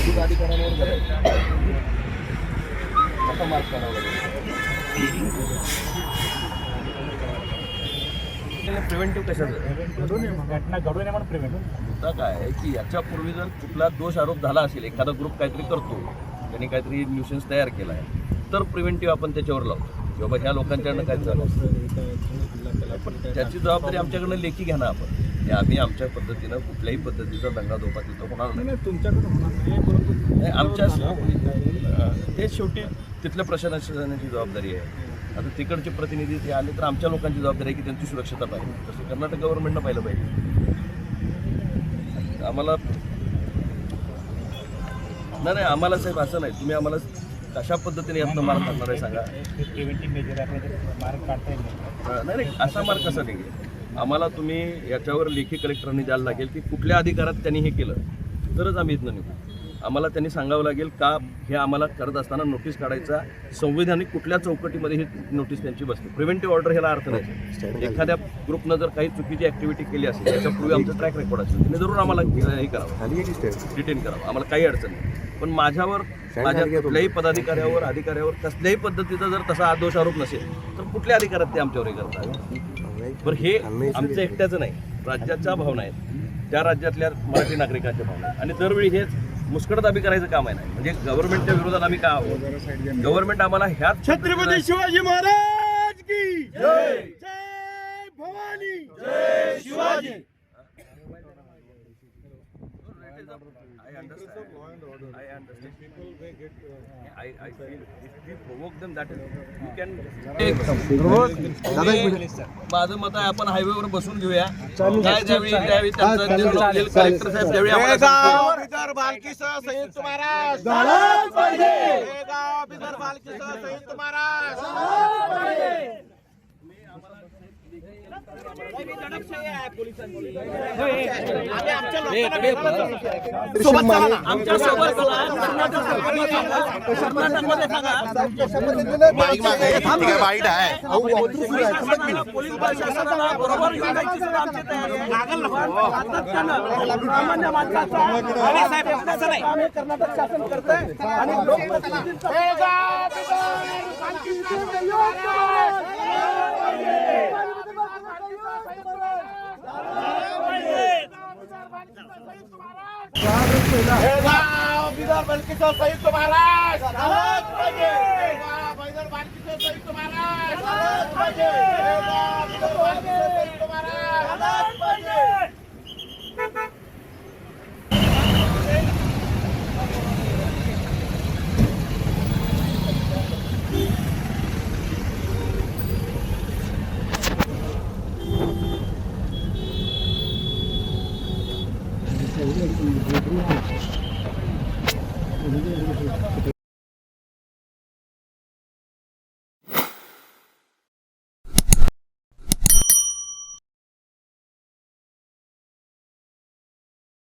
विद्युत अधिकाऱ्यांवर करायचं कसा मार्ग लागेल प्रिव्हेंटिव्ह कशाचं? घटना घडू नये म्हणून मुद्दा काय आहे की याच्यापूर्वी जर कुठला दोष आरोप झाला असेल एखादा ग्रुप काहीतरी करतो त्यांनी काहीतरी न्यूशन्स तयार केला आहे तर प्रिव्हेंटिव्ह आपण त्याच्यावर लावतो. किंवा बाबा ह्या लोकांच्याकडनं काय झालं. पण त्याची जबाबदारी आमच्याकडनं लेखी घ्या ना आपण. हे आम्ही आमच्या पद्धतीनं कुठल्याही पद्धतीचा दंगा धोका तिथं होणार नाही नाही, आमच्या हे शेवटी तिथल्या प्रशासनाची जबाबदारी आहे आता तिकडचे प्रतिनिधी ते आले तर आमच्या लोकांची जबाबदारी आहे की त्यांची सुरक्षता पाहिजे तसं कर्नाटक गव्हर्नमेंटनं पाहिलं पाहिजे आम्हाला नाही नाही आम्हाला साहेब असं नाही तुम्ही आम्हाला कशा पद्धतीने यातनं मार्ग काढणार आहे सांगा नाही. नाही असा मार्ग कसा नाही आम्हाला तुम्ही याच्यावर लेखी कलेक्टरांनी द्यायला लागेल की कुठल्या अधिकारात त्यांनी हे केलं. तरच आम्ही इथनं निघू. आम्हाला त्यांनी सांगावं लागेल का हे आम्हाला करत असताना नोटीस काढायचा संविधानिक कुठल्या चौकटीमध्ये ही नोटीस त्यांची बसते. प्रिव्हेंटिव्ह ऑर्डर ह्याला अर्थ नाही. एखाद्या ग्रुपनं जर काही चुकीची ऍक्टिव्हिटी केली असेल त्याच्यापूर्वी आमचं ट्रॅक रेकॉर्ड असेल त्यांनी जरूर आम्हाला हे करावं. डिटेन करावं. आम्हाला काही अडचण नाही. पण माझ्यावर माझ्या कुठल्याही पदाधिकाऱ्यावर अधिकाऱ्यावर कसल्याही पद्धतीचा जर तसा दोष आरोप नसेल तर कुठल्या अधिकारात ते आमच्यावर हे करतात? बरं हे आमचं एकट्याचं नाही. राज्याच्या भावना आहेत. त्या राज्यातल्या मराठी नागरिकांच्या भावना आहेत. आणि दरवेळी हेच मुस्कडदाबी करायचं काम आहे नाही म्हणजे गव्हर्नमेंटच्या विरोधात आम्ही का आहोत? गव्हर्नमेंट आम्हाला ह्याच छत्रपती शिवाजी महाराज की जय! जय भवानी! जय Shivaji! I understand. I understand. I, I feel if we provoke them, that is, you can. माझं मत आहे आपण हायवेवर बसून घेऊया. काय त्यावेळी त्यावेळी कलेक्टर साहेब त्यावेळी बालकीसह संयुक्त महाराज. बेळगाव बिदर बालकीसह संयुक्त महाराज. आमच्यासोबत आहे वाईट आहे पोलीस प्रशासनाला बरोबर घेऊन जायची सुद्धा आमची तयारी आहे. सातत्यानं सामान्य माणसाचा कर्नाटक शासन आणि लोकप्रतिनिधींचा बेळगाव बिदर बालकीसह संयुक्त महाराज संयुक्त महाराज і до другого.